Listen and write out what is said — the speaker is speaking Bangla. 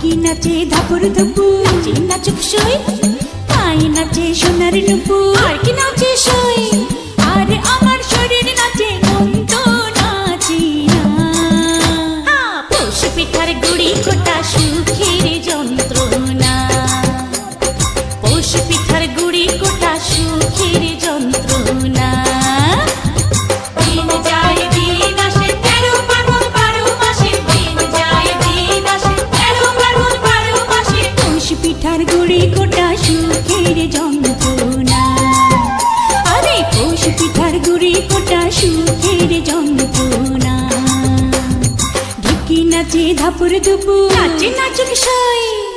ঢুকি নাচে ধাপুর ধুপু নাচে নাচুক সই পাই নাচে সোনার নুপু। আর কি নাচে সই? আর আমার শরীর নাচে মন তো নাচি না। পশু পিঠার গুড়ি কোটা সুখের যন্ত্রণা। পশু পিঠার গুড়ি কোটা সুখের সুখের যন্ত্রণা। আরে পিঠার গুড়ি কোটা সুখের যন্ত্রণা। ঢুকি নাচে ধাপুর দুপুর নাচে নাচুক সই।